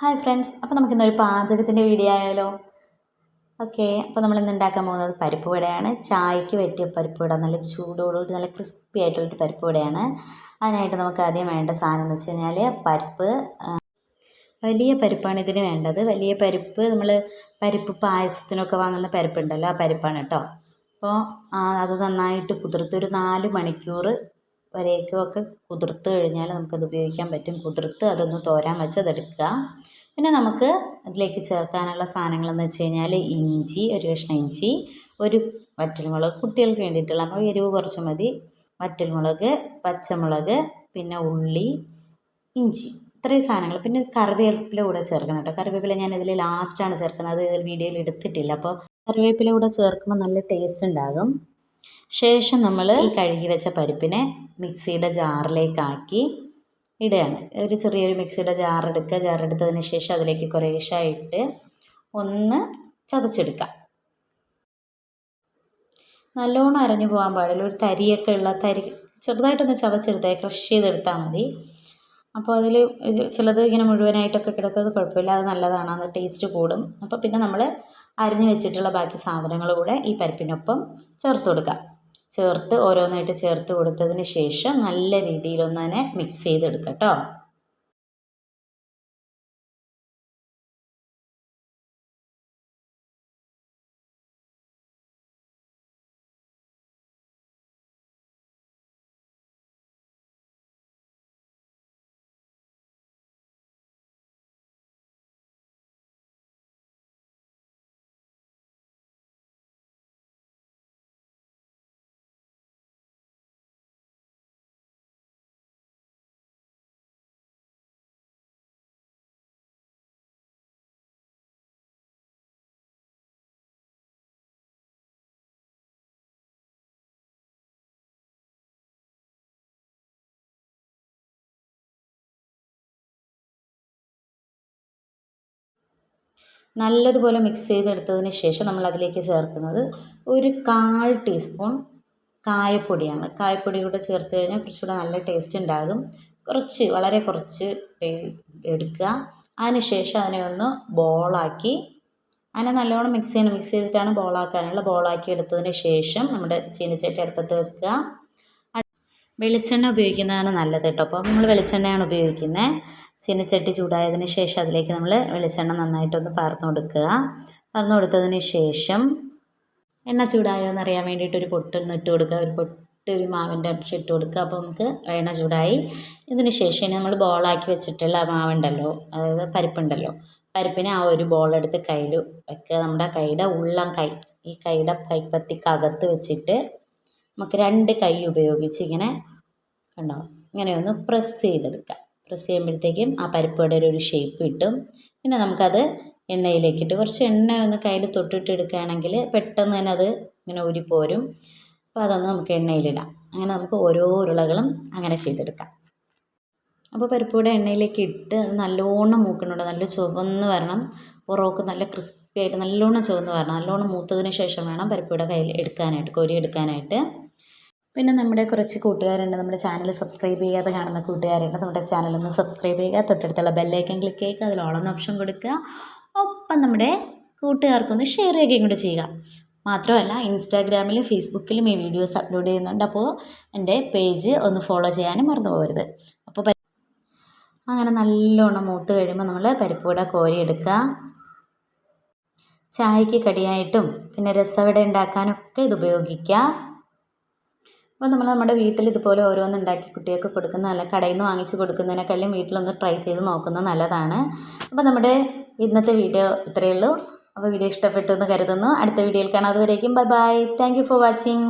Hi friends അപ്പോൾ നമുക്ക് ഇന്നൊരു പാചകത്തിന്റെ വീഡിയോ ആയാലോ? ഓക്കെ അപ്പോൾ നമ്മൾ ഇന്ന് ഉണ്ടാക്കാൻ പോകുന്നത് പരിപ്പ് വടയാണ്. ചായക്ക് പറ്റിയ പരിപ്പ് വട നല്ല ചൂടോടുകൂടി നല്ല ക്രിസ്പി ആയിട്ടുള്ളൊരു പരിപ്പ് വടയാണ്. അതിനായിട്ട് നമുക്ക് ആദ്യം വേണ്ട സാധനം എന്ന് വെച്ച് കഴിഞ്ഞാൽ പരിപ്പ് വലിയ പരിപ്പാണ് ഇതിന് വേണ്ടത്. വലിയ പരിപ്പ് നമ്മൾ പരിപ്പ് പായസത്തിനൊക്കെ വാങ്ങുന്ന പരിപ്പുണ്ടല്ലോ ആ പരിപ്പാണ് കേട്ടോ. അപ്പോൾ അത് നന്നായിട്ട് കുതിർത്ത് ഒരു നാല് മണിക്കൂർ വരേക്കുമൊക്കെ കുതിർത്ത് കഴിഞ്ഞാൽ നമുക്കത് ഉപയോഗിക്കാൻ പറ്റും. കുതിർത്ത് അതൊന്ന് തോരാൻ വെച്ച് അതെടുക്കുക. പിന്നെ നമുക്ക് അതിലേക്ക് ചേർക്കാനുള്ള സാധനങ്ങളെന്ന് വെച്ച് കഴിഞ്ഞാൽ ഇഞ്ചി ഒരു കഷ്ണം ഇഞ്ചി ഒരു വറ്റൽമുളക് കുട്ടികൾക്ക് വേണ്ടിയിട്ടുള്ള നമ്മൾ എരിവ് കുറച്ച് മതി. വറ്റൽമുളക് പച്ചമുളക് പിന്നെ ഉള്ളി ഇഞ്ചി ഇത്രയും സാധനങ്ങൾ. പിന്നെ കറിവേപ്പില കൂടെ ചേർക്കണം കേട്ടോ. കറിവേപ്പില ഞാൻ ഇതിൽ ലാസ്റ്റാണ് ചേർക്കുന്നത്. അത് വീഡിയോയിൽ എടുത്തിട്ടില്ല. അപ്പോൾ കറിവേപ്പില കൂടെ ചേർക്കുമ്പോൾ നല്ല ടേസ്റ്റ് ഉണ്ടാകും. ശേഷം നമ്മൾ ഈ കഴുകി വെച്ച പരിപ്പിനെ മിക്സിയുടെ ജാറിലേക്കാക്കി ഇടുകയാണ്. ഒരു ചെറിയൊരു മിക്സിയുടെ ജാർ എടുക്കുക. ജാർ ശേഷം അതിലേക്ക് കുറേശ്ശായിട്ട് ഒന്ന് ചതച്ചെടുക്കുക. നല്ലോണം അരഞ്ഞു പോകാൻ പാടില്ല. ഒരു തരിയൊക്കെ ഉള്ള തരി ചെറുതായിട്ടൊന്ന് ചതച്ചെടുത്താൽ ക്രഷ് ചെയ്തെടുത്താൽ മതി. അപ്പോൾ അതിൽ ചിലത് ഇങ്ങനെ മുഴുവനായിട്ടൊക്കെ കിടക്കുന്നത് കുഴപ്പമില്ല. അത് നല്ലതാണ്. അത് ടേസ്റ്റ് കൂടും. അപ്പോൾ പിന്നെ നമ്മൾ അരിഞ്ഞു വെച്ചിട്ടുള്ള ബാക്കി സാധനങ്ങൾ കൂടെ ഈ പരിപ്പിനൊപ്പം ചേർത്ത് കൊടുക്കുക. ചേർത്ത് ഓരോന്നായിട്ട് ചേർത്ത് കൊടുത്തതിന് ശേഷം നല്ല രീതിയിലൊന്ന് തന്നെ മിക്സ് ചെയ്തെടുക്കുക കേട്ടോ. നല്ലതുപോലെ മിക്സ് ചെയ്തെടുത്തതിന് ശേഷം നമ്മൾ അതിലേക്ക് ചേർക്കുന്നത് ഒരു കാൽ ടീസ്പൂൺ കായപ്പൊടിയാണ്. കായപ്പൊടി കൂടെ ചേർത്ത് കഴിഞ്ഞാൽ കുറച്ചുകൂടെ നല്ല ടേസ്റ്റ് ഉണ്ടാകും. കുറച്ച് വളരെ കുറച്ച് എടുക്കുക. അതിനുശേഷം അതിനെ ഒന്ന് ബോളാക്കി അതിനെ നല്ലോണം മിക്സ് ചെയ്യണം. മിക്സ് ചെയ്തിട്ടാണ് ബോളാക്കാനുള്ള ബോളാക്കി എടുത്തതിന് ശേഷം നമ്മുടെ ചീനച്ചട്ടി അടുപ്പത്ത് വെക്കുക. വെളിച്ചെണ്ണ ഉപയോഗിക്കുന്നതാണ് നല്ലത് കേട്ടോ. അപ്പോൾ നമ്മൾ വെളിച്ചെണ്ണയാണ് ഉപയോഗിക്കുന്നത്. ചീനച്ചട്ടി ചൂടായതിന് ശേഷം അതിലേക്ക് നമ്മൾ വെളിച്ചെണ്ണ നന്നായിട്ടൊന്ന് പാർന്നു കൊടുക്കുക. പാർന്നു കൊടുത്തതിന് ശേഷം എണ്ണ ചൂടായോ എന്നറിയാൻ വേണ്ടിയിട്ട് ഒരു പൊട്ടൊന്ന് ഇട്ട് കൊടുക്കുക. ഒരു പൊട്ട് ഒരു മാവിന്റെ അംശം ഇട്ട് കൊടുക്കുക. അപ്പോൾ നമുക്ക് എണ്ണ ചൂടായി. ഇതിന് ശേഷം നമ്മൾ ബോളാക്കി വെച്ചിട്ടുള്ള മാവുണ്ടല്ലോ. അതായത് പരിപ്പുണ്ടല്ലോ. പരിപ്പിനെ ആ ഒരു ബോളെടുത്ത് കയ്യിൽ വെക്കുക. നമ്മുടെ കൈയുടെ ഉള്ളം കൈ ഈ കൈയുടെ കൈപ്പത്തിക്കകത്ത് വെച്ചിട്ട് നമുക്ക് രണ്ട് കൈ ഉപയോഗിച്ച് ഇങ്ങനെ കണ്ടോ? ഇങ്ങനെ ഒന്ന് പ്രസ് ചെയ്തെടുക്കുക. പ്രസ് ചെയ്യുമ്പോഴത്തേക്കും ആ പരിപ്പുവട ഒരു ഷേപ്പ് കിട്ടും. പിന്നെ നമുക്കത് എണ്ണയിലേക്കിട്ട് കുറച്ച് എണ്ണ ഒന്ന് കയ്യിൽ തൊട്ടിട്ട് എടുക്കുകയാണെങ്കിൽ പെട്ടെന്ന് തന്നെ അത് ഇങ്ങനെ ഊരിപ്പോരും അപ്പോൾ അതൊന്ന് നമുക്ക് എണ്ണയിലിടാം. അങ്ങനെ നമുക്ക് ഓരോ ഉരുളകളും അങ്ങനെ ചെയ്തെടുക്കാം. അപ്പോൾ പരിപ്പുവട എണ്ണയിലേക്ക് ഇട്ട് നല്ലോണം മൂക്കണുണ്ട്. നല്ല ചുവന്ന് വരണം. പുറമൊക്കെ നല്ല ക്രിസ്പി ആയിട്ട് നല്ലോണം ചുവന്ന് വരണം. നല്ലോണം മൂത്തതിന് ശേഷം വേണം പരിപ്പുവട കയ്യിൽ എടുക്കാനായിട്ട് കോരി എടുക്കാനായിട്ട്. പിന്നെ നമ്മുടെ കുറച്ച് കൂട്ടുകാരുണ്ട്. നമ്മുടെ ചാനൽ സബ്സ്ക്രൈബ് ചെയ്യാതെ കാണുന്ന കൂട്ടുകാരുണ്ട്. നമ്മുടെ ചാനൽ ഒന്ന് സബ്സ്ക്രൈബ് ചെയ്യുക തൊട്ടടുത്തുള്ള ബെല്ലൈക്കൻ ക്ലിക്ക് ചെയ്യുക അതിൽ ഓളം ഓപ്ഷൻ കൊടുക്കുക. ഒപ്പം നമ്മുടെ കൂട്ടുകാർക്കൊന്ന് ഷെയർ ചെയ്യുകയും കൂടി ചെയ്യുക. മാത്രമല്ല ഇൻസ്റ്റാഗ്രാമിലും ഫേസ്ബുക്കിലും ഈ വീഡിയോസ് അപ്ലോഡ് ചെയ്യുന്നുണ്ട്. അപ്പോൾ എന്റെ പേജ് ഒന്ന് ഫോളോ ചെയ്യാനും മറന്നു പോകരുത്. അപ്പോൾ അങ്ങനെ നല്ലോണം മൂത്ത് കഴിയുമ്പോൾ നമ്മൾ പരിപ്പ് കോരി കോരിയെടുക്കുക ചായക്ക് കടിയായിട്ടും പിന്നെ രസവട ഉണ്ടാക്കാനൊക്കെ ഇത് ഉപയോഗിക്കാം അപ്പോൾ നമ്മൾ നമ്മുടെ വീട്ടിൽ ഇതുപോലെ ഓരോന്ന് ഉണ്ടാക്കി കുട്ടികൾക്ക് കൊടുക്കുന്ന നല്ല കടയിൽ നിന്ന് വാങ്ങിച്ച് കൊടുക്കുന്നതിനേക്കാളും വീട്ടിലൊന്ന് ട്രൈ ചെയ്ത് നോക്കുന്നത് നല്ലതാണ്. അപ്പോൾ നമ്മുടെ ഇന്നത്തെ വീഡിയോ ഇത്രയേ ഉള്ളൂ. അപ്പോൾ വീഡിയോ ഇഷ്ടപ്പെട്ടു എന്ന് കരുതുന്നു. അടുത്ത വീഡിയോയിൽ കാണാം. അതുവരേക്കും bye bye thank for watching